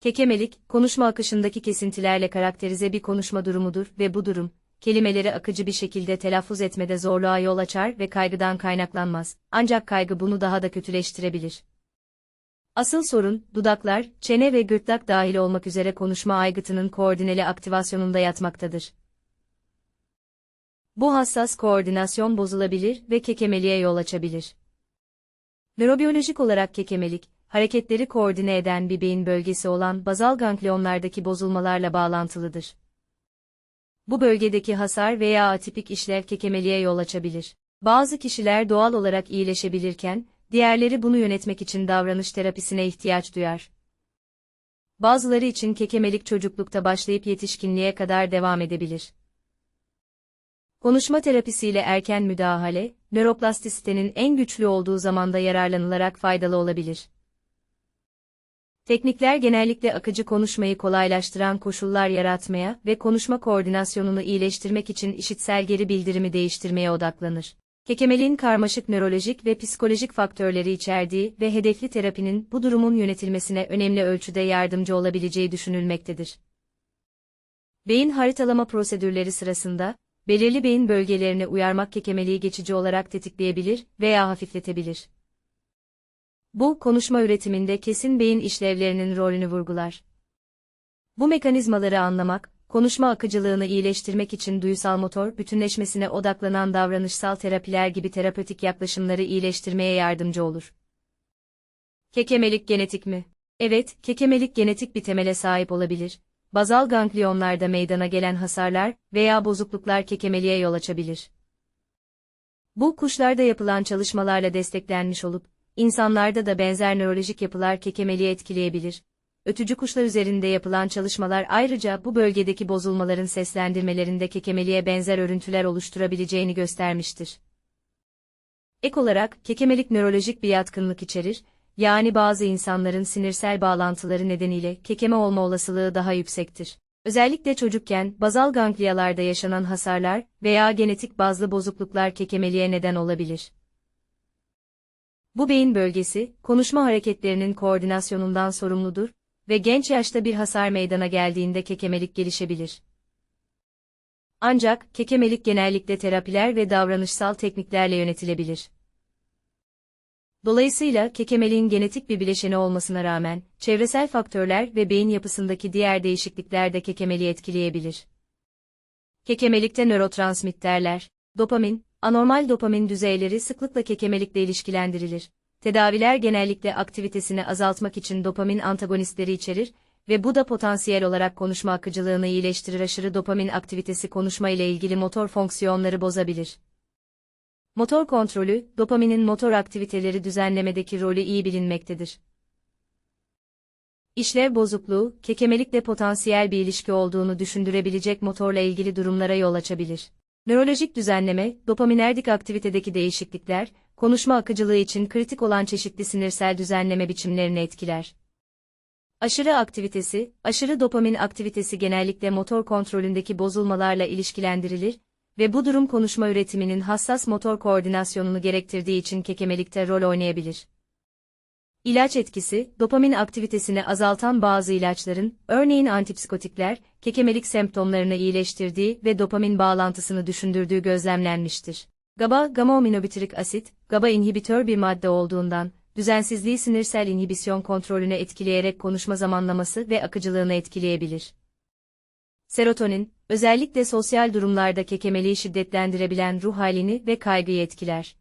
Kekemelik, konuşma akışındaki kesintilerle karakterize bir konuşma durumudur ve bu durum, kelimeleri akıcı bir şekilde telaffuz etmede zorluğa yol açar ve kaygıdan kaynaklanmaz. Ancak kaygı bunu daha da kötüleştirebilir. Asıl sorun, dudaklar, çene ve gırtlak dahil olmak üzere konuşma aygıtının koordineli aktivasyonunda yatmaktadır. Bu hassas koordinasyon bozulabilir ve kekemeliğe yol açabilir. Nörobiyolojik olarak kekemelik, hareketleri koordine eden bir beyin bölgesi olan bazal ganglionlardaki bozulmalarla bağlantılıdır. Bu bölgedeki hasar veya atipik işlev kekemeliğe yol açabilir. Bazı kişiler doğal olarak iyileşebilirken, diğerleri bunu yönetmek için davranış terapisine ihtiyaç duyar. Bazıları için kekemelik çocuklukta başlayıp yetişkinliğe kadar devam edebilir. Konuşma terapisiyle erken müdahale, nöroplastisitenin en güçlü olduğu zamanda yararlanılarak faydalı olabilir. Teknikler genellikle akıcı konuşmayı kolaylaştıran koşullar yaratmaya ve konuşma koordinasyonunu iyileştirmek için işitsel geri bildirimi değiştirmeye odaklanır. Kekemeliğin karmaşık nörolojik ve psikolojik faktörleri içerdiği ve hedefli terapinin bu durumun yönetilmesine önemli ölçüde yardımcı olabileceği düşünülmektedir. Beyin haritalama prosedürleri sırasında, belirli beyin bölgelerine uyarmak kekemeliği geçici olarak tetikleyebilir veya hafifletebilir. Bu, konuşma üretiminde kesin beyin işlevlerinin rolünü vurgular. Bu mekanizmaları anlamak, konuşma akıcılığını iyileştirmek için duyusal motor bütünleşmesine odaklanan davranışsal terapiler gibi terapötik yaklaşımları iyileştirmeye yardımcı olur. Kekemelik genetik mi? Evet, kekemelik genetik bir temele sahip olabilir. Bazal ganglionlarda meydana gelen hasarlar veya bozukluklar kekemeliğe yol açabilir. Bu kuşlarda yapılan çalışmalarla desteklenmiş olup, insanlarda da benzer nörolojik yapılar kekemeliği etkileyebilir. Ötücü kuşlar üzerinde yapılan çalışmalar ayrıca bu bölgedeki bozulmaların seslendirmelerinde kekemeliğe benzer örüntüler oluşturabileceğini göstermiştir. Ek olarak, kekemelik nörolojik bir yatkınlık içerir, yani bazı insanların sinirsel bağlantıları nedeniyle kekeme olma olasılığı daha yüksektir. Özellikle çocukken bazal gangliyalarda yaşanan hasarlar veya genetik bazlı bozukluklar kekemeliğe neden olabilir. Bu beyin bölgesi, konuşma hareketlerinin koordinasyonundan sorumludur ve genç yaşta bir hasar meydana geldiğinde kekemelik gelişebilir. Ancak, kekemelik genellikle terapiler ve davranışsal tekniklerle yönetilebilir. Dolayısıyla kekemeliğin genetik bir bileşeni olmasına rağmen, çevresel faktörler ve beyin yapısındaki diğer değişiklikler de kekemeliği etkileyebilir. Kekemelikte nörotransmitterler, dopamin, anormal dopamin düzeyleri sıklıkla kekemelikle ilişkilendirilir. Tedaviler genellikle aktivitesini azaltmak için dopamin antagonistleri içerir ve bu da potansiyel olarak konuşma akıcılığını iyileştirir aşırı dopamin aktivitesi konuşma ile ilgili motor fonksiyonları bozabilir. Motor kontrolü, dopaminin motor aktiviteleri düzenlemedeki rolü iyi bilinmektedir. İşlev bozukluğu, kekemelikle potansiyel bir ilişki olduğunu düşündürebilecek motorla ilgili durumlara yol açabilir. Nörolojik düzenleme, dopaminerdik aktivitedeki değişiklikler, konuşma akıcılığı için kritik olan çeşitli sinirsel düzenleme biçimlerini etkiler. Aşırı aktivitesi, aşırı dopamin aktivitesi genellikle motor kontrolündeki bozulmalarla ilişkilendirilir ve bu durum konuşma üretiminin hassas motor koordinasyonunu gerektirdiği için kekemelikte rol oynayabilir. İlaç etkisi, dopamin aktivitesini azaltan bazı ilaçların, örneğin antipsikotikler, kekemelik semptomlarını iyileştirdiği ve dopamin bağlantısını düşündürdüğü gözlemlenmiştir. GABA, gamma-aminobütirik asit, GABA inhibitör bir madde olduğundan, düzensizliği sinirsel inhibisyon kontrolünü etkileyerek konuşma zamanlaması ve akıcılığını etkileyebilir. Serotonin, özellikle sosyal durumlarda kekemeliği şiddetlendirebilen ruh halini ve kaygıyı etkiler.